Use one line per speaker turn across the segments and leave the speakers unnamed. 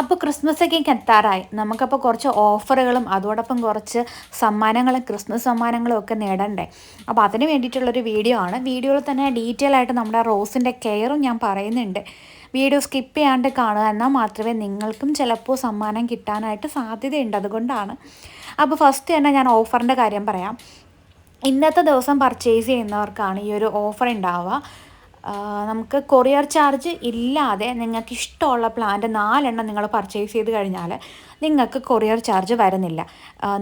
അപ്പോൾ ക്രിസ്മസ് ഒക്കെ എത്താറായി. നമുക്കപ്പോൾ കുറച്ച് ഓഫറുകളും അതോടൊപ്പം കുറച്ച് സമ്മാനങ്ങളും ക്രിസ്മസ് സമ്മാനങ്ങളും ഒക്കെ നേടണ്ടേ. അപ്പോൾ അതിന് വേണ്ടിയിട്ടുള്ളൊരു വീഡിയോ ആണ്. വീഡിയോയിൽ തന്നെ ഡീറ്റെയിൽ ആയിട്ട് നമ്മുടെ റോസിന്റെ കെയറും ഞാൻ പറയുന്നുണ്ട്. വീഡിയോ സ്കിപ്പ് ചെയ്യാണ്ട് കാണുക എന്നാൽ മാത്രമേ നിങ്ങൾക്കും ചിലപ്പോൾ സമ്മാനം കിട്ടാനായിട്ട് സാധ്യതയുണ്ട്. അതുകൊണ്ടാണ്. അപ്പോൾ ഫസ്റ്റ് തന്നെ ഞാൻ ഓഫറിന്റെ കാര്യം പറയാം. ഇന്നത്തെ ദിവസം പർച്ചേസ് ചെയ്യുന്നവർക്കാണ് ഈ ഒരു ഓഫർ ഉണ്ടാവുക. നമുക്ക് കൊറിയർ ചാർജ് ഇല്ലാതെ നിങ്ങൾക്ക് ഇഷ്ടമുള്ള പ്ലാന്റ് നാലെണ്ണം നിങ്ങൾ പർച്ചേസ് ചെയ്ത് കഴിഞ്ഞാൽ നിങ്ങൾക്ക് കൊറിയർ ചാർജ് വരുന്നില്ല.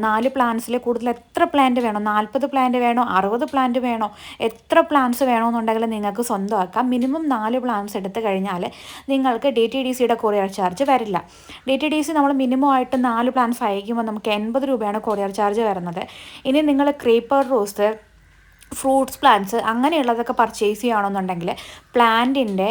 നാല് പ്ലാന്റ്സിൽ കൂടുതൽ എത്ര പ്ലാന്റ് വേണോ നാൽപ്പത് പ്ലാന്റ് വേണോ അറുപത് പ്ലാന്റ് വേണോ എത്ര പ്ലാന്റ്സ് വേണമെന്നുണ്ടെങ്കിൽ നിങ്ങൾക്ക് സ്വന്തമാക്കാം. മിനിമം നാല് പ്ലാന്റ്സ് എടുത്തു കഴിഞ്ഞാൽ നിങ്ങൾക്ക് ഡി ടി ഡി സിയുടെ കൊറിയർ ചാർജ് വരില്ല. ഡി ടി ഡി സി നമ്മൾ മിനിമം ആയിട്ട് നാല് പ്ലാന്റ്സ് അയക്കുമ്പോൾ നമുക്ക് എൺപത് രൂപയാണ് കൊറിയർ ചാർജ് വരുന്നത്. ഇനി നിങ്ങൾ ക്രീപ്പർ റോസ് ഫ്രൂട്ട്സ് പ്ലാന്റ്സ് അങ്ങനെയുള്ളതൊക്കെ പർച്ചേസ് ചെയ്യുകയാണെന്നുണ്ടെങ്കിൽ പ്ലാന്റിന്റെ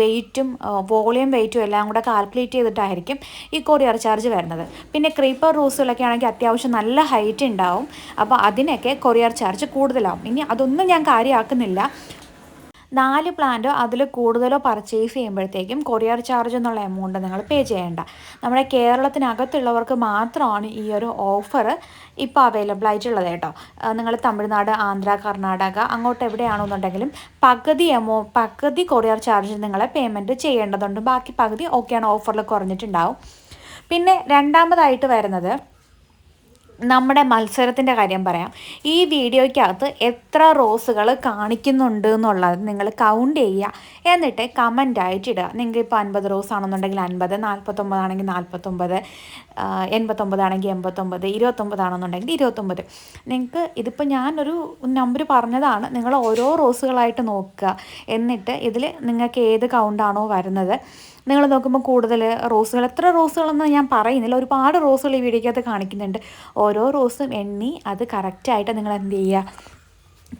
വെയിറ്റും വോളിയം വെയിറ്റും എല്ലാം കൂടെ കാൽക്കുലേറ്റ് ചെയ്തിട്ടായിരിക്കും ഈ കൊറിയർ ചാർജ് വരുന്നത്. പിന്നെ ക്രീപ്പർ റൂസുകളൊക്കെ ആണെങ്കിൽ അത്യാവശ്യം നല്ല ഹൈറ്റ് ഉണ്ടാവും. അപ്പോൾ അതിനൊക്കെ കൊറിയർ ചാർജ് കൂടുതലാവും. ഇനി അതൊന്നും ഞാൻ കാര്യമാക്കുന്നില്ല. നാല് പ്ലാന്റോ അതിൽ കൂടുതലോ പർച്ചേസ് ചെയ്യുമ്പോഴത്തേക്കും കൊറിയർ ചാർജ് എന്നുള്ള എമൗണ്ട് നിങ്ങൾ പേ ചെയ്യേണ്ട. നമ്മുടെ കേരളത്തിനകത്തുള്ളവർക്ക് മാത്രമാണ് ഈ ഒരു ഓഫർ ഇപ്പോൾ അവൈലബിൾ ആയിട്ടുള്ളത് കേട്ടോ. നിങ്ങൾ തമിഴ്നാട് ആന്ധ്ര കർണാടക അങ്ങോട്ട് എവിടെയാണെന്നുണ്ടെങ്കിലും പകുതി എമോ പകുതി കൊറിയർ ചാർജ് നിങ്ങൾ പേയ്മെന്റ് ചെയ്യേണ്ടതുണ്ട്. ബാക്കി പകുതി ഓക്കെയാണ് ഓഫറിൽ കുറഞ്ഞിട്ടുണ്ടാവും. പിന്നെ രണ്ടാമതായിട്ട് വരുന്നത് നമ്മുടെ മത്സരത്തിന്റെ കാര്യം പറയാം. ഈ വീഡിയോയ്ക്കകത്ത് എത്ര റോസുകൾ കാണിക്കുന്നുണ്ട് എന്നുള്ളത് നിങ്ങൾ കൗണ്ട് ചെയ്യുക. എന്നിട്ട് കമന്റ് ആയിട്ട് ഇടുക. നിങ്ങൾക്ക് ഇപ്പോൾ അൻപത് റോസ് ആണെന്നുണ്ടെങ്കിൽ അൻപത് നാൽപ്പത്തൊമ്പതാണെങ്കിൽ നാൽപ്പത്തൊമ്പത് എൺപത്തൊമ്പതാണെങ്കിൽ എൺപത്തൊമ്പത് ഇരുപത്തൊമ്പതാണെന്നുണ്ടെങ്കിൽ ഇരുപത്തൊമ്പത് നിങ്ങൾക്ക് ഇതിപ്പോൾ ഞാനൊരു നമ്പർ പറഞ്ഞതാണ്. നിങ്ങൾ ഓരോ റോസുകളായിട്ട് നോക്കുക. എന്നിട്ട് ഇതിൽ നിങ്ങൾക്ക് ഏത് കൗണ്ടാണോ വരുന്നത്. നിങ്ങൾ നോക്കുമ്പോൾ കൂടുതൽ റോസുകൾ എത്ര റോസുകളെന്ന് ഞാൻ പറയുന്നില്ല. ഒരുപാട് റോസുകൾ ഈ വീഡിയോക്കകത്ത് കാണിക്കുന്നുണ്ട്. ഓരോ റോസും എണ്ണി അത് കറക്റ്റായിട്ട് നിങ്ങൾ എന്ത് ചെയ്യുക?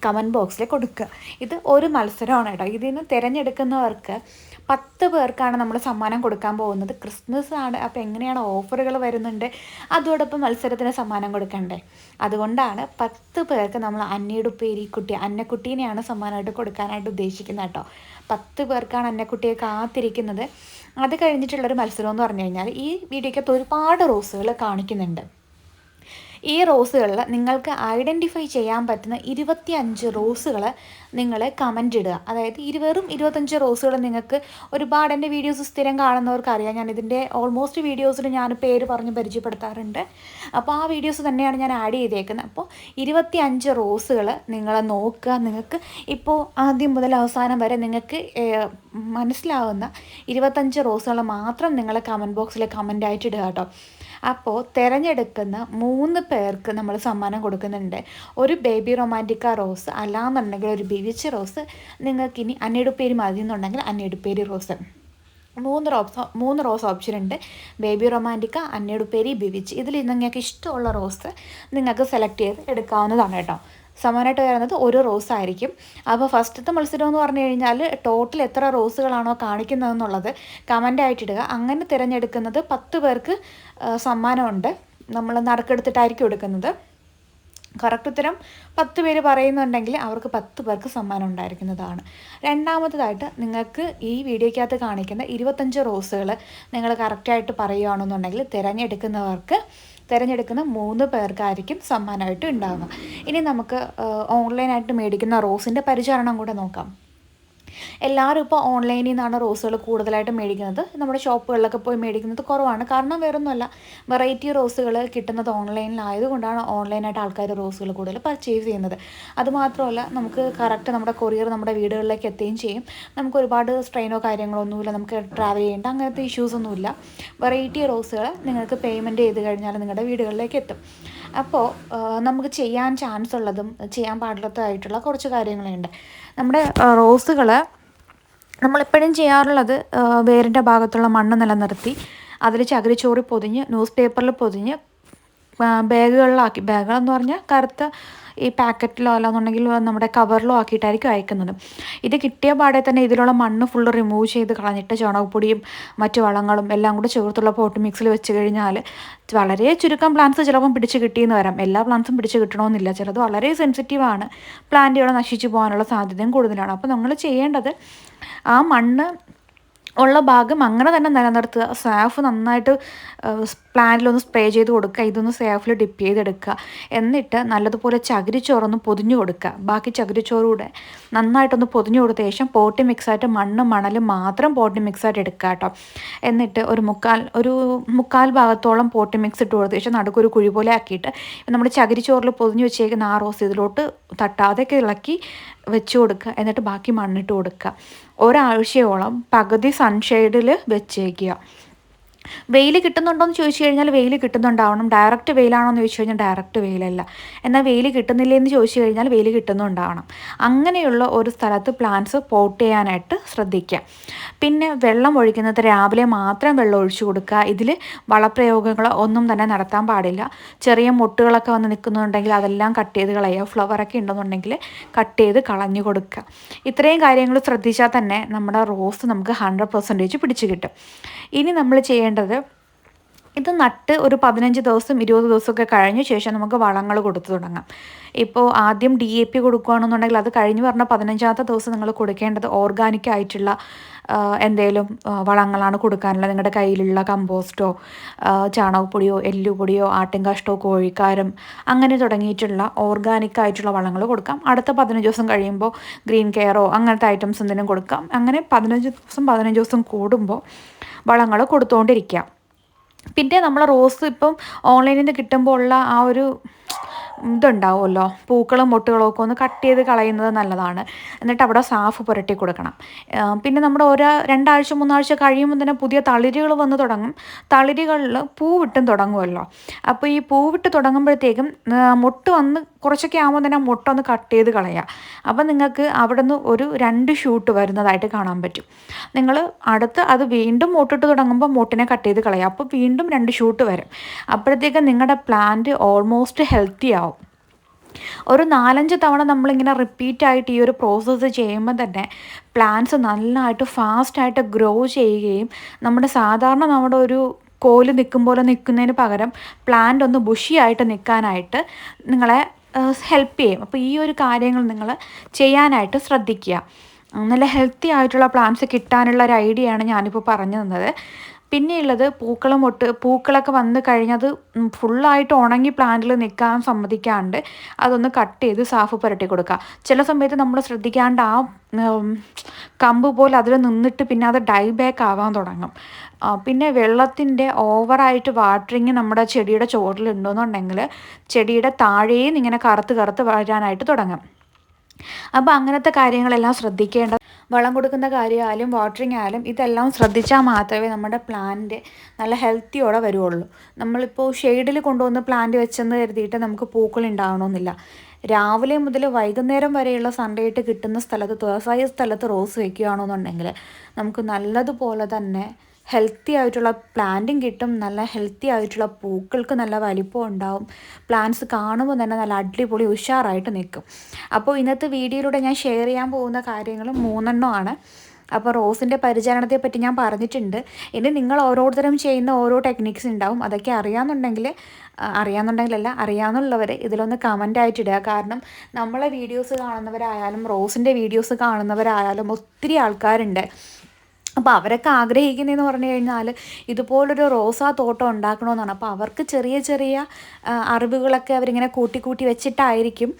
കമന്റ് ബോക്സിൽ കൊടുക്കുക. ഇത് ഒരു മത്സരമാണ് കേട്ടോ. ഇതിൽ നിന്ന് തിരഞ്ഞെടുക്കുന്നവർക്ക് പത്ത് പേർക്കാണ് നമ്മൾ സമ്മാനം കൊടുക്കാൻ പോകുന്നത്. ക്രിസ്മസ് ആണ്. അപ്പോൾ എങ്ങനെയാണ് ഓഫറുകൾ വരുന്നുണ്ട്? അതോടൊപ്പം മത്സരത്തിന് സമ്മാനം കൊടുക്കണ്ടേ? അതുകൊണ്ടാണ് പത്ത് പേർക്ക് നമ്മൾ അന്നയുടെ കുട്ടി അന്നക്കുട്ടീനെയാണ് സമ്മാനമായിട്ട് കൊടുക്കാനായിട്ട് ഉദ്ദേശിക്കുന്നത് കേട്ടോ. പത്ത് പേർക്കാണ് അന്നക്കുട്ടിയെ കാത്തിരിക്കുന്നത്. അത് കഴിഞ്ഞിട്ടുള്ളൊരു മത്സരം എന്ന് പറഞ്ഞു കഴിഞ്ഞാൽ ഈ വീഡിയോക്കകത്ത് ഒരുപാട് റോസുകൾ കാണിക്കുന്നുണ്ട്. ഈ റോസുകളിൽ നിങ്ങൾക്ക് ഐഡന്റിഫൈ ചെയ്യാൻ പറ്റുന്ന ഇരുപത്തി അഞ്ച് റോസുകൾ നിങ്ങൾ കമന്റ് ഇടുക. അതായത് ഇരുവറും ഇരുപത്തഞ്ച് റോസുകൾ നിങ്ങൾക്ക് ഒരുപാട് എന്റെ വീഡിയോസ് സ്ഥിരം കാണുന്നവർക്ക് അറിയാം ഞാൻ ഇതിന്റെ ഓൾമോസ്റ്റ് വീഡിയോസിൽ ഞാൻ പേര് പറഞ്ഞ് പരിചയപ്പെടുത്താറുണ്ട്. അപ്പോൾ ആ വീഡിയോസ് തന്നെയാണ് ഞാൻ ആഡ് ചെയ്തേക്കുന്നത്. അപ്പോൾ ഇരുപത്തി അഞ്ച് റോസുകൾ നിങ്ങൾ നോക്കുക. നിങ്ങൾക്ക് ഇപ്പോൾ ആദ്യം മുതൽ അവസാനം വരെ നിങ്ങൾക്ക് മനസ്സിലാവുന്ന ഇരുപത്തഞ്ച് റോസുകൾ മാത്രം നിങ്ങൾ കമന്റ് ബോക്സിൽ കമന്റ് ആയിട്ട് ഇടുക കേട്ടോ. അപ്പോൾ തിരഞ്ഞെടുക്കുന്ന മൂന്ന് പേർക്ക് നമ്മൾ സമ്മാനം കൊടുക്കുന്നുണ്ട്. ഒരു ബേബി റൊമാന്റിക്ക റോസ് അല്ലാന്നുണ്ടെങ്കിൽ ഒരു ബിവിച്ച് റോസ് നിങ്ങൾക്കിനി അന്നെടുപ്പേരി മതി എന്നുണ്ടെങ്കിൽ അന്നെടുപ്പേരി റോസ്. മൂന്ന് റോസ് മൂന്ന് റോസ് ഓപ്ഷൻ ഉണ്ട്. ബേബി റൊമാന്റിക്ക അന്നടുപ്പേരി ബിവിച്ച് ഇതിൽ നിങ്ങൾക്ക് ഇഷ്ടമുള്ള റോസ് നിങ്ങൾക്ക് സെലക്ട് ചെയ്ത് എടുക്കാവുന്നതാണ് കേട്ടോ. സമാനമായിട്ട് വരുന്നത് ഒരു റോസ് ആയിരിക്കും. അപ്പോൾ ഫസ്റ്റത്തെ മത്സരം എന്ന് പറഞ്ഞു കഴിഞ്ഞാൽ ടോട്ടൽ എത്ര റോസുകളാണോ കാണിക്കുന്നതെന്നുള്ളത് കമന്റ് ആയിട്ടിടുക. അങ്ങനെ തിരഞ്ഞെടുക്കുന്നത് പത്ത് പേർക്ക് സമ്മാനമുണ്ട്. നമ്മൾ നറുക്കെടുത്തിട്ടായിരിക്കും എടുക്കുന്നത്. കറക്റ്റ് ഉത്തരം പത്ത് പേര് പറയുന്നുണ്ടെങ്കിൽ അവർക്ക് പത്ത് പേർക്ക് സമ്മാനം ഉണ്ടായിരിക്കുന്നതാണ്. രണ്ടാമത്തതായിട്ട് നിങ്ങൾക്ക് ഈ വീഡിയോയ്ക്കകത്ത് കാണിക്കുന്ന ഇരുപത്തഞ്ച് റോസുകൾ നിങ്ങൾ കറക്റ്റായിട്ട് പറയുകയാണെന്നുണ്ടെങ്കിൽ തിരഞ്ഞെടുക്കുന്നവർക്ക് തിരഞ്ഞെടുക്കുന്ന മൂന്ന് പേർക്കായിരിക്കും സമ്മാനമായിട്ട് ഉണ്ടാവുക. ഇനി നമുക്ക് ഓൺലൈനായിട്ട് മേടിക്കുന്ന റോസിന്റെ പരിചരണം കൂടെ നോക്കാം. എല്ലാവരും ഇപ്പോൾ ഓൺലൈനിൽ നിന്നാണ് റോസുകൾ കൂടുതലായിട്ട് മേടിക്കുന്നത്. നമ്മുടെ ഷോപ്പുകളിലൊക്കെ പോയി മേടിക്കുന്നത് കുറവാണ്. കാരണം വേറൊന്നുമല്ല വെറൈറ്റി റോസുകൾ കിട്ടുന്നത് ഓൺലൈനിലായതുകൊണ്ടാണ് ഓൺലൈനായിട്ട് ആൾക്കാർ റോസുകൾ കൂടുതൽ പർച്ചേസ് ചെയ്യുന്നത്. അതുമാത്രമല്ല നമുക്ക് കറക്റ്റ് നമ്മുടെ കൊറിയർ നമ്മുടെ വീടുകളിലേക്ക് എത്തുകയും ചെയ്യും. നമുക്ക് ഒരുപാട് സ്ട്രെയിനോ കാര്യങ്ങളോ ഒന്നുമില്ല നമുക്ക് ട്രാവൽ ചെയ്യേണ്ട അങ്ങനത്തെ ഇഷ്യൂസ് ഒന്നുമില്ല. വെറൈറ്റി റോസുകൾ നിങ്ങൾക്ക് പേയ്മെന്റ് ചെയ്ത് കഴിഞ്ഞാൽ നിങ്ങളുടെ വീടുകളിലേക്ക് എത്തും. അപ്പോൾ നമുക്ക് ചെയ്യാൻ ചാൻസ് ഉള്ളതും ചെയ്യാൻ പാടില്ലാത്തതായിട്ടുള്ള കുറച്ച് കാര്യങ്ങളുണ്ട്. നമ്മുടെ റോസുകൾ നമ്മളെപ്പോഴും ചെയ്യാറുള്ളത് വേരിന്റെ ഭാഗത്തുള്ള മണ്ണ് നിലനിർത്തി അതിൽ ചകിരിച്ചോറി പൊതിഞ്ഞ് ന്യൂസ് പേപ്പറിൽ പൊതിഞ്ഞ് ബാഗുകളിലാക്കി. ബാഗുകളെന്ന് പറഞ്ഞാൽ കറുത്ത ഈ പാക്കറ്റിലോ അല്ലാന്നുണ്ടെങ്കിൽ നമ്മുടെ കവറിലോ ആക്കിയിട്ടായിരിക്കും അയക്കുന്നത്. ഇത് കിട്ടിയ പാടെ തന്നെ ഇതിലുള്ള മണ്ണ് ഫുൾ റിമൂവ് ചെയ്ത് കളഞ്ഞിട്ട് ചാണകപ്പൊടിയും മറ്റു വളങ്ങളും എല്ലാം കൂടെ ചേർത്തുള്ള പോട്ട് മിക്സിൽ വെച്ച് കഴിഞ്ഞാൽ വളരെ ചുരുക്കം പ്ലാന്റ്സ് ചിലപ്പം പിടിച്ച് കിട്ടിയെന്ന് വരാം. എല്ലാ പ്ലാന്റ്സും പിടിച്ച് കിട്ടണമെന്നില്ല. ചിലത് വളരെ സെൻസിറ്റീവാണ് പ്ലാന്റുകൾ നശിച്ചു പോകാനുള്ള സാധ്യതയും കൂടുതലാണ്. അപ്പോൾ നമ്മൾ ചെയ്യേണ്ടത് ആ മണ്ണ് ഉള്ള ഭാഗം അങ്ങനെ തന്നെ നിലനിർത്തുക. സാഫ് നന്നായിട്ട് പ്ലാന്റിലൊന്ന് സ്പ്രേ ചെയ്ത് കൊടുക്കുക. ഇതൊന്ന് സാഫിൽ ഡിപ്പ് ചെയ്തെടുക്കുക. എന്നിട്ട് നല്ലതുപോലെ ചകിരിച്ചോറൊന്ന് പൊതിഞ്ഞു കൊടുക്കുക. ബാക്കി ചകിരിച്ചോറുകൂടെ നന്നായിട്ടൊന്ന് പൊതിഞ്ഞു കൊടുത്ത ശേഷം പോട്ടി മിക്സായിട്ട് മണ്ണ് മണൽ മാത്രം പോട്ടി മിക്സായിട്ട് എടുക്കുക കേട്ടോ. എന്നിട്ട് ഒരു മുക്കാൽ ഒരു മുക്കാൽ ഭാഗത്തോളം പോട്ടി മിക്സ് ഇട്ട് കൊടുത്ത ശേഷം നടുക്കൊരു കുഴി പോലെ ആക്കിയിട്ട് നമ്മുടെ ചകിരിച്ചോറിൽ പൊതിഞ്ഞു വെച്ചേക്കുന്ന ആ റോസ് ഇതിലോട്ട് തട്ടാതെയൊക്കെ ഇളക്കി വെച്ച് കൊടുക്കുക. എന്നിട്ട് ബാക്കി മണ്ണിട്ട് കൊടുക്കുക. ഒരാഴ്ചയോളം പകുതി സൺഷെയ്ഡിൽ വെച്ചേക്കുക. വെയിൽ കിട്ടുന്നുണ്ടോ എന്ന് ചോദിച്ചു കഴിഞ്ഞാൽ വെയിൽ കിട്ടുന്നുണ്ടാവണം. ഡയറക്റ്റ് വെയിലാണോ എന്ന് ചോദിച്ചു കഴിഞ്ഞാൽ ഡയറക്റ്റ് വെയിലല്ല. എന്നാൽ വെയിൽ കിട്ടുന്നില്ലേ എന്ന് ചോദിച്ചു കഴിഞ്ഞാൽ വെയിൽ കിട്ടുന്നുണ്ടാവണം. അങ്ങനെയുള്ള ഒരു സ്ഥലത്ത് പ്ലാന്റ്സ് പോട്ട് ചെയ്യാനായിട്ട് ശ്രദ്ധിക്കുക പിന്നെ വെള്ളം ഒഴിക്കുന്നത് രാവിലെ മാത്രം വെള്ളം ഒഴിച്ചു കൊടുക്കുക. ഇതിൽ വളപ്രയോഗങ്ങൾ ഒന്നും തന്നെ നടത്താൻ പാടില്ല. ചെറിയ മുട്ടുകളൊക്കെ വന്ന് നിൽക്കുന്നുണ്ടെങ്കിൽ അതെല്ലാം കട്ട് ചെയ്ത് കളയുക. ഫ്ലവറൊക്കെ ഉണ്ടെന്നുണ്ടെങ്കിൽ കട്ട് ചെയ്ത് കളഞ്ഞു കൊടുക്കുക. ഇത്രയും കാര്യങ്ങൾ ശ്രദ്ധിച്ചാൽ തന്നെ നമ്മുടെ റോസ് നമുക്ക് ഹൺഡ്രഡ് പെർസെന്റേജ് പിടിച്ചു കിട്ടും. ഇനി നമ്മൾ ചെയ്യേണ്ടത്? ഇത് നട്ട് ഒരു പതിനഞ്ച് ദിവസം ഇരുപത് ദിവസമൊക്കെ കഴിഞ്ഞ ശേഷം നമുക്ക് വളങ്ങൾ കൊടുത്തു തുടങ്ങാം. ഇപ്പോൾ ആദ്യം ഡി എ പി കൊടുക്കുകയാണെന്നുണ്ടെങ്കിൽ അത് കഴിഞ്ഞ് പറഞ്ഞ പതിനഞ്ചാമത്തെ ദിവസം നിങ്ങൾ കൊടുക്കേണ്ടത് ഓർഗാനിക് ആയിട്ടുള്ള എന്തെങ്കിലും വളങ്ങളാണ് കൊടുക്കാനുള്ളത്. നിങ്ങളുടെ കയ്യിലുള്ള കമ്പോസ്റ്റോ ചാണകപ്പൊടിയോ എല്ലുപൊടിയോ ആട്ടിൻകാഷ്ടോ കോഴിക്കാരം അങ്ങനെ തുടങ്ങിയിട്ടുള്ള ഓർഗാനിക് ആയിട്ടുള്ള വളങ്ങൾ കൊടുക്കാം. അടുത്ത പതിനഞ്ച് ദിവസം കഴിയുമ്പോൾ ഗ്രീൻ കെയറോ അങ്ങനത്തെ ഐറ്റംസ് എന്തെങ്കിലും കൊടുക്കാം. അങ്ങനെ പതിനഞ്ച് ദിവസം പതിനഞ്ച് ദിവസം കൂടുമ്പോൾ വളങ്ങൾ കൊടുത്തുകൊണ്ടിരിക്കുക പിന്നെ നമ്മൾ റോസ് ഇപ്പം ഓൺലൈനിൽ നിന്ന് കിട്ടുമ്പോൾ ഉള്ള ആ ഒരു ഇതുണ്ടാവുമല്ലോ. പൂക്കളും മൊട്ടുകളും ഒക്കെ ഒന്ന് കട്ട് ചെയ്ത് കളയുന്നത് നല്ലതാണ്. എന്നിട്ട് അവിടെ സാഫ് പുരട്ടി കൊടുക്കണം. പിന്നെ നമ്മുടെ ഓരോ രണ്ടാഴ്ച മൂന്നാഴ്ച കഴിയുമ്പോൾ തന്നെ പുതിയ തളിരുകൾ വന്ന് തുടങ്ങും. തളിരുകളിൽ പൂവിട്ടും തുടങ്ങുമല്ലോ. അപ്പോൾ ഈ പൂവിട്ട് തുടങ്ങുമ്പോഴത്തേക്കും മുട്ട് വന്ന് കുറച്ചൊക്കെ ആകുമ്പോൾ തന്നെ മുട്ട ഒന്ന് കട്ട് ചെയ്ത് കളയുക അപ്പം നിങ്ങൾക്ക് അവിടെ നിന്ന് ഒരു രണ്ട് ഷൂട്ട് വരുന്നതായിട്ട് കാണാൻ പറ്റും. നിങ്ങൾ അടുത്ത് അത് വീണ്ടും മുട്ടിട്ട് തുടങ്ങുമ്പോൾ മുട്ടിനെ കട്ട് ചെയ്ത് കളയുക അപ്പോൾ വീണ്ടും രണ്ട് ഷൂട്ട് വരും. അപ്പോഴത്തേക്കും നിങ്ങളുടെ പ്ലാന്റ് ഓൾമോസ്റ്റ് ഹെൽത്തി ആവും. ഒരു നാലഞ്ച് തവണ നമ്മളിങ്ങനെ റിപ്പീറ്റായിട്ട് ഈ ഒരു പ്രോസസ്സ് ചെയ്യുമ്പോൾ തന്നെ പ്ലാന്റ്സ് നന്നായിട്ട് ഫാസ്റ്റായിട്ട് ഗ്രോ ചെയ്യുകയും നമ്മുടെ സാധാരണ നമ്മുടെ ഒരു കോൽ നിൽക്കും പോലെ നിൽക്കുന്നതിന് പകരം പ്ലാന്റ് ഒന്ന് ബുഷിയായിട്ട് നിൽക്കാനായിട്ട് നിങ്ങളെ ഹെൽപ്പ് ചെയ്യും. അപ്പോൾ ഈ ഒരു കാര്യങ്ങൾ നിങ്ങൾ ചെയ്യാനായിട്ട് ശ്രദ്ധിക്കുക. നല്ല ഹെൽത്തി ആയിട്ടുള്ള പ്ലാന്റ്സ് കിട്ടാനുള്ള ഒരു ഐഡിയ ആണ് ഞാനിപ്പോൾ പറഞ്ഞു തന്നത്. പിന്നെയുള്ളത് പൂക്കളും ഒട്ട് പൂക്കളൊക്കെ വന്ന് കഴിഞ്ഞത് ഫുള്ളായിട്ട് ഉണങ്ങി പ്ലാന്റിൽ നിൽക്കാൻ സമ്മതിക്കാണ്ട് അതൊന്ന് കട്ട് ചെയ്ത് സാഫ് പുരട്ടി കൊടുക്കുക. ചില സമയത്ത് നമ്മൾ ശ്രദ്ധിക്കാണ്ട് ആ കമ്പ് പോലെ അതിൽ നിന്നിട്ട് പിന്നെ അത് ഡൈ ബാക്ക് ആവാൻ തുടങ്ങും. പിന്നെ വെള്ളത്തിന്റെ ഓവറായിട്ട് വാട്ടറിങ് നമ്മുടെ ചെടിയുടെ ചോട്ടിലുണ്ടെന്നുണ്ടെങ്കിൽ ചെടിയുടെ താഴെയും ഇങ്ങനെ കറുത്ത് കറുത്ത് വരാനായിട്ട് തുടങ്ങും. അപ്പോൾ അങ്ങനത്തെ കാര്യങ്ങളെല്ലാം ശ്രദ്ധിക്കേണ്ട വളം കൊടുക്കുന്ന കാര്യമായാലും വാട്ടറിങ് ആയാലും ഇതെല്ലാം ശ്രദ്ധിച്ചാൽ മാത്രമേ നമ്മുടെ പ്ലാന്റ് നല്ല ഹെൽത്തിയോടെ വരുള്ളൂ നമ്മളിപ്പോൾ ഷെയ്ഡിൽ കൊണ്ടുവന്ന് പ്ലാന്റ് വെച്ചെന്ന് കരുതിയിട്ട് നമുക്ക് പൂക്കൾ ഉണ്ടാവണമെന്നില്ല രാവിലെ മുതൽ വൈകുന്നേരം വരെയുള്ള സൺഡേയിട്ട് കിട്ടുന്ന സ്ഥലത്ത് തുറസായ സ്ഥലത്ത് റോസ് വെക്കുകയാണെന്നുണ്ടെങ്കിൽ നമുക്ക് നല്ലതുപോലെ തന്നെ ഹെൽത്തി ആയിട്ടുള്ള പ്ലാന്റും കിട്ടും നല്ല ഹെൽത്തി ആയിട്ടുള്ള പൂക്കൾക്ക് നല്ല വലിപ്പം ഉണ്ടാവും. പ്ലാന്റ്സ് കാണുമ്പോൾ തന്നെ നല്ല അടിപൊളി ഉഷാറായിട്ട് നിൽക്കും. അപ്പോൾ ഇന്നത്തെ വീഡിയോയിലൂടെ ഞാൻ ഷെയർ ചെയ്യാൻ പോകുന്ന കാര്യങ്ങൾ മൂന്നെണ്ണമാണ് അപ്പോൾ റോസിന്റെ പരിചരണത്തെ പറ്റി ഞാൻ പറഞ്ഞിട്ടുണ്ട്. ഇനി നിങ്ങൾ ഓരോരുത്തരും ചെയ്യുന്ന ഓരോ ടെക്നിക്സ് ഉണ്ടാവും. അതൊക്കെ അറിയാമെന്നുണ്ടെങ്കിൽ അറിയാമെന്നുണ്ടെങ്കിലല്ല അറിയാമെന്നുള്ളവർ ഇതിലൊന്ന് കമന്റ് ആയിട്ട് ഇടുക. കാരണം നമ്മളെ വീഡിയോസ് കാണുന്നവരായാലും റോസിന്റെ വീഡിയോസ് കാണുന്നവരായാലും ഒത്തിരി ആൾക്കാരുണ്ട്. അപ്പോൾ അവരൊക്കെ ആഗ്രഹിക്കുന്നതെന്ന് പറഞ്ഞു കഴിഞ്ഞാൽ ഇതുപോലൊരു റോസാ തോട്ടം ഉണ്ടാക്കണമെന്നാണ് അപ്പോൾ അവർക്ക് ചെറിയ ചെറിയ അറിവുകളൊക്കെ അവരിങ്ങനെ കൂട്ടി കൂട്ടി വെച്ചിട്ടായിരിക്കും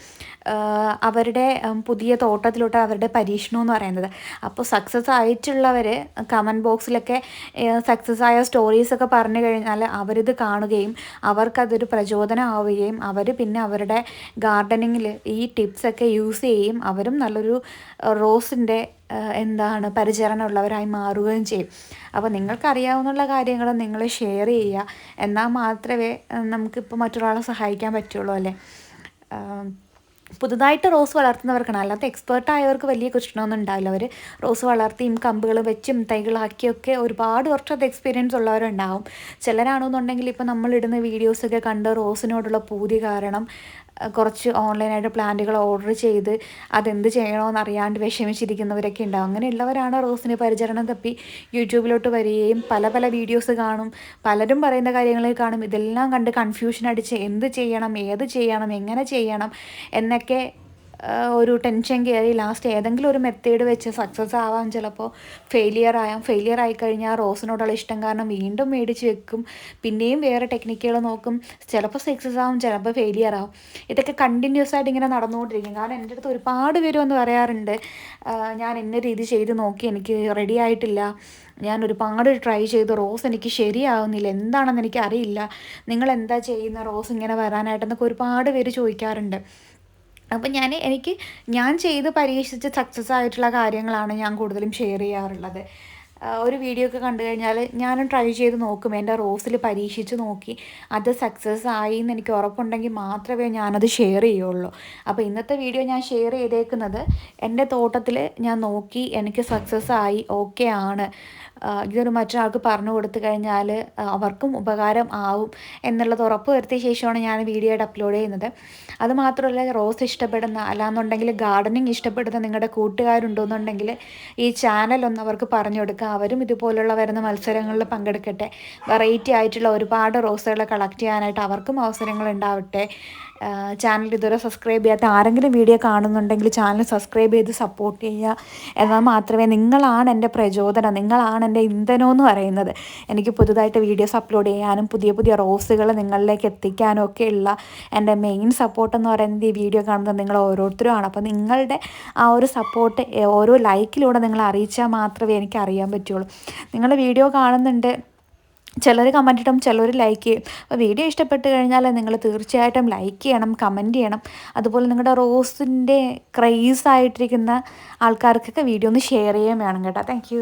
അവരുടെ പുതിയ തോട്ടത്തിലോട്ട് അവരുടെ പരീക്ഷണം എന്ന് പറയുന്നത്. അപ്പോൾ സക്സസ് ആയിട്ടുള്ളവർ കമന്റ് ബോക്സിലൊക്കെ സക്സസ് ആയ സ്റ്റോറീസൊക്കെ പറഞ്ഞു കഴിഞ്ഞാൽ അവരിത് കാണുകയും അവർക്കതൊരു പ്രചോദനം ആവുകയും അവർ പിന്നെ അവരുടെ ഗാർഡനിങ്ങിൽ ഈ ടിപ്സൊക്കെ യൂസ് ചെയ്യുകയും അവരും നല്ലൊരു റോസിന്റെ എന്താണ് പരിചരണമുള്ളവരായി മാറുകയും ചെയ്യും. അപ്പോൾ നിങ്ങൾക്കറിയാവുന്ന കാര്യങ്ങൾ നിങ്ങൾ ഷെയർ ചെയ്യുക. എന്നാൽ മാത്രമേ നമുക്കിപ്പോൾ മറ്റൊരാളെ സഹായിക്കാൻ പറ്റുള്ളൂ അല്ലേ? പുതുതായിട്ട് റോസ് വളർത്തുന്നവർക്കാണ്. അല്ലാത്ത എക്സ്പേർട്ട് ആയവർക്ക് വലിയ കൃഷ്ണമൊന്നും ഉണ്ടാവില്ല. അവർ റോസ് വളർത്തിയും കമ്പുകൾ വെച്ചും തൈകളാക്കിയൊക്കെ ഒരുപാട് വർഷത്തെ എക്സ്പീരിയൻസ് ഉള്ളവരുണ്ടാവും. ചിലരാണെന്നുണ്ടെങ്കിൽ ഇപ്പോൾ നമ്മളിടുന്ന വീഡിയോസൊക്കെ കണ്ട് റോസിനോടുള്ള പൂതി കാരണം കുറച്ച് ഓൺലൈനായിട്ട് പ്ലാന്റുകൾ ഓർഡർ ചെയ്ത് അതെന്ത് ചെയ്യണമെന്ന് അറിയാണ്ട് വിഷമിച്ചിരിക്കുന്നവരൊക്കെ ഉണ്ടാവും. അങ്ങനെയുള്ളവരാണ് റോസിന് പരിചരണം തപ്പി യൂട്യൂബിലോട്ട് വരികയും പല പല വീഡിയോസ് കാണും. പലരും പറയുന്ന കാര്യങ്ങൾ കാണും. ഇതെല്ലാം കണ്ട് കൺഫ്യൂഷൻ അടിച്ച് എന്ത് ചെയ്യണം ഏത് ചെയ്യണം എങ്ങനെ ചെയ്യണം എന്നൊക്കെ ഒരു ടെൻഷൻ കയറി ലാസ്റ്റ് ഏതെങ്കിലും ഒരു മെത്തേഡ് വെച്ച് സക്സസ് ആവാൻ ചിലപ്പോൾ ഫെയിലിയർ ആയാം. ഫെയിലിയർ ആയി കഴിഞ്ഞാൽ റോസിനോടുള്ള ഇഷ്ടം കാരണം വീണ്ടും മേടിച്ച് വെക്കും. പിന്നെയും വേറെ ടെക്നിക്കുകൾ നോക്കും. ചിലപ്പോൾ സക്സസ് ആവും ചിലപ്പോൾ ഫെയിലിയർ ആവും. ഇതൊക്കെ കണ്ടിന്യൂസ് ആയിട്ട് ഇങ്ങനെ നടന്നുകൊണ്ടിരിക്കും. കാരണം എന്റെ അടുത്ത് ഒരുപാട് പേര് വന്ന് പറയാറുണ്ട് ഞാൻ ഇന്ന രീതി ചെയ്ത് നോക്കി എനിക്ക് റെഡി ആയിട്ടില്ല. ഞാൻ ഒരുപാട് ട്രൈ ചെയ്തു. റോസ് എനിക്ക് ശരിയാവുന്നില്ല. എന്താണെന്ന് എനിക്ക് അറിയില്ല. നിങ്ങൾ എന്താ ചെയ്യുന്ന റോസ് ഇങ്ങനെ വരാനായിട്ടെന്നൊക്കെ ഒരുപാട് പേര് ചോദിക്കാറുണ്ട്. അപ്പം ഞാൻ എനിക്ക് ഞാൻ ചെയ്ത് പരീക്ഷിച്ച് സക്സസ് ആയിട്ടുള്ള കാര്യങ്ങളാണ് ഞാൻ കൂടുതലും ഷെയർ ചെയ്യാറുള്ളത്. ഒരു വീഡിയോ ഒക്കെ കണ്ടു കഴിഞ്ഞാൽ ഞാനും ട്രൈ ചെയ്ത് നോക്കും. എന്റെ റോസിൽ പരീക്ഷിച്ച് നോക്കി. അത് സക്സസ് ആയി എന്ന് എനിക്ക് ഉറപ്പുണ്ടെങ്കിൽ മാത്രമേ ഞാനത് ഷെയർ ചെയ്യുള്ളൂ. അപ്പോൾ ഇന്നത്തെ വീഡിയോ ഞാൻ ഷെയർ ചെയ്തേക്കുന്നത് എന്റെ തോട്ടത്തിൽ ഞാൻ നോക്കി എനിക്ക് സക്സസ് ആയി ഓക്കെ ആണ്. ഇതൊരു മറ്റൊരാൾക്ക് പറഞ്ഞു കൊടുത്തു കഴിഞ്ഞാൽ അവർക്കും ഉപകാരം ആവും എന്നുള്ളത് ഉറപ്പ് വരുത്തിയ ശേഷമാണ് ഞാൻ വീഡിയോ ആയിട്ട് അപ്ലോഡ് ചെയ്യുന്നത്. അതുമാത്രമല്ല റോസ് ഇഷ്ടപ്പെടുന്ന അല്ലാന്നുണ്ടെങ്കിൽ ഗാർഡനിങ് ഇഷ്ടപ്പെടുന്ന നിങ്ങളുടെ കൂട്ടുകാരുണ്ടോ എന്നുണ്ടെങ്കിൽ ഈ ചാനൽ ഒന്ന് അവർക്ക് പറഞ്ഞു കൊടുക്കുക. അവരും ഇതുപോലുള്ള വരുന്ന മത്സരങ്ങളിൽ പങ്കെടുക്കട്ടെ. വെറൈറ്റി ആയിട്ടുള്ള ഒരുപാട് റോസുകൾ കളക്ട് ചെയ്യാനായിട്ട് അവർക്കും അവസരങ്ങൾ ഉണ്ടാവട്ടെ. ചാനൽ ഇതുവരെ സബ്സ്ക്രൈബ് ചെയ്യാത്ത ആരെങ്കിലും വീഡിയോ കാണുന്നുണ്ടെങ്കിൽ ചാനൽ സബ്സ്ക്രൈബ് ചെയ്ത് സപ്പോർട്ട് ചെയ്യുക. എന്നാൽ മാത്രമേ നിങ്ങളാണ് എന്റെ പ്രചോദനം നിങ്ങളാണ് എന്റെ ഇന്ധനം എന്ന് പറയുന്നത്. എനിക്ക് പുതുതായിട്ട് വീഡിയോസ് അപ്ലോഡ് ചെയ്യാനും പുതിയ പുതിയ റോസുകൾ നിങ്ങളിലേക്ക് എത്തിക്കാനും ഒക്കെ ഉള്ള എന്റെ മെയിൻ സപ്പോർട്ട് എന്ന് പറയുന്നത് ഈ വീഡിയോ കാണുന്നത് നിങ്ങൾ ഓരോരുത്തരുമാണ് അപ്പോൾ നിങ്ങളുടെ ആ ഒരു സപ്പോർട്ട് ഓരോ ലൈക്കിലൂടെ നിങ്ങൾ അറിയിച്ചാൽ മാത്രമേ എനിക്ക് അറിയാൻ പറ്റുള്ളൂ. നിങ്ങൾ വീഡിയോ കാണുന്നുണ്ട് ചിലർ കമന്റ് ഇടും ചിലർ ലൈക്ക് ചെയ്യും. അപ്പോൾ വീഡിയോ ഇഷ്ടപ്പെട്ട് കഴിഞ്ഞാൽ നിങ്ങൾ തീർച്ചയായിട്ടും ലൈക്ക് ചെയ്യണം കമന്റ് ചെയ്യണം. അതുപോലെ നിങ്ങളുടെ റോസിന്റെ ക്രൈസ് ആയിട്ടിരിക്കുന്ന ആൾക്കാർക്കൊക്കെ വീഡിയോ ഒന്ന് ഷെയർ ചെയ്യാൻ വേണം കേട്ടോ. താങ്ക്